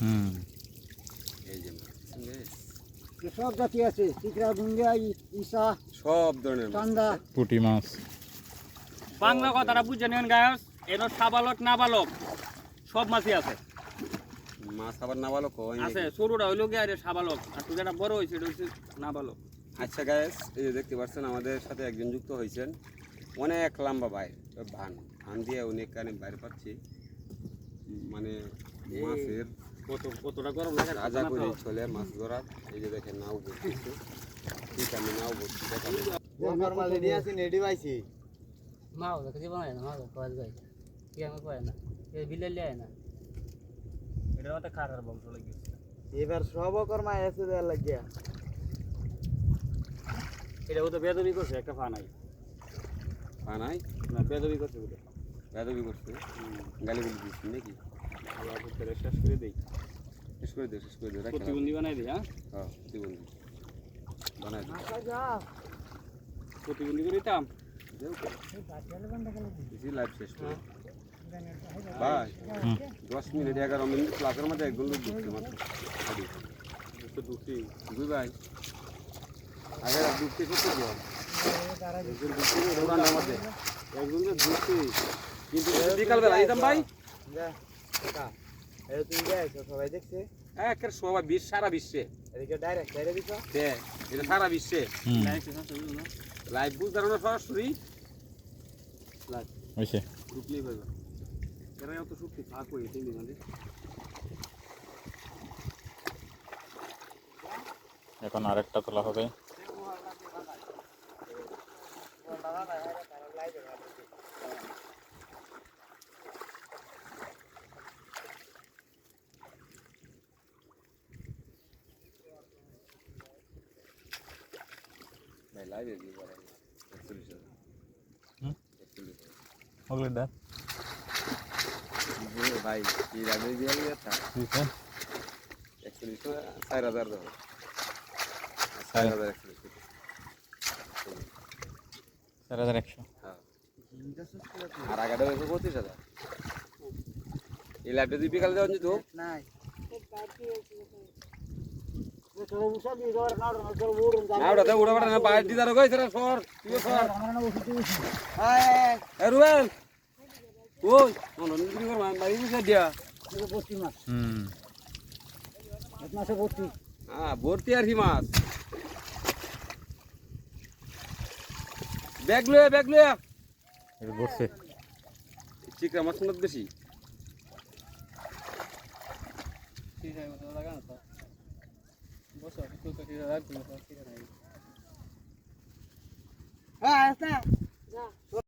হুম। এই যে মাছ। বেশ। সব জাতি আছে চিকরা গুঙ্গা ইসা সব ধরনের চান্দা। পুটি মাছ। বাংলা কথাটা বুঝে নেন গায়স এর সাবালক না বালক সব মাছই আছে। মাছ আবার না ভালো কই আছে সরুটা হইল গিয়ে সাবালক আর তুই যেটা বড় হয়েছে এটা হচ্ছে না বালক আচ্ছা গায়েস এই যে দেখতে পাচ্ছেন আমাদের সাথে একজন যুক্ত হয়েছেন। অনেক লম্বা ভাই ভান ভান দিয়ে অনেক কানে বাইরে পাচ্ছি। মানে মাছের কত কতটা গরম লাগে রাজা করে চলে মাছ ধরার। এই যে দেখেন নাও ঠিক আমি নাও বসছি দেখাবো নরমাল রেডি আছে নেডি পাইছি। মাও দেখে জীবন হয় না মাও কয় গাই কি আমি কয় না এই বিলে না এটা মতো খারাপ বংশ লাগিয়েছে এবার সব কর্মা এসে দেওয়ার লাগিয়া। এটা তো বেদবি করছে একটা ফা নাই। পানাই না বেদবি করছে বলে বেদবি করছে? গালি গালি দিচ্ছি নাকি? আল্লাহ করে শেষ করে দেই। শেষ করে দিও শেষ করে রাখি প্রতিবন্ধী বানাই দিই হ্যাঁ? হ্যাঁ প্রতিবন্ধী। বানাই দিও প্রতিবন্ধী করে দিতাম। লাইভ শেষ করে ভাই দশ মিনিট এগারো মিনিট ক্লাসের মধ্যে একজন লোক ঢুকছে মাত্র। দুই ভাই আগে করতে একজন একজন তো কিন্তু বিকালবেলা ভাই? সবাই দেখছে? একের সবাই বিশ্ব সারা বিশ্বে। ডাইরেক্ট এটা সারা বিশ্বে। হুম। লাইভ বুঝতে পারো না। সরাসরি হয়েছে ঢুকলেই পাইবা এরা অত শক্তি থাক হয়ে তিন দিন এখন আরেকটা তোলা হবে। লাইভে দিয়ে পারে একচল্লিশ হাজার। হুম? একচল্লিশ হাজার। ভাই কি লাইভে দিয়ে গেছে একচল্লিশ চার হাজার দেবো চার হাজার একচল্লিশ চার হাজার একশো। হ্যাঁ। আর আগাটা হয়েছে পঁচিশ হাজার। এই লাইভটা তুই বিকালে যাওয়ার তো। ভর্তি। হ্যাঁ ভর্তি আর কি মাছ ব্যাগ লয়ে ব্যাগ লয়ে। এটা বসছে চিকরা মাছ বেশি। ঠিক আছে লাগা না তো বসো তুই তো ঠিক আছে ঠিক আছে হ্যাঁ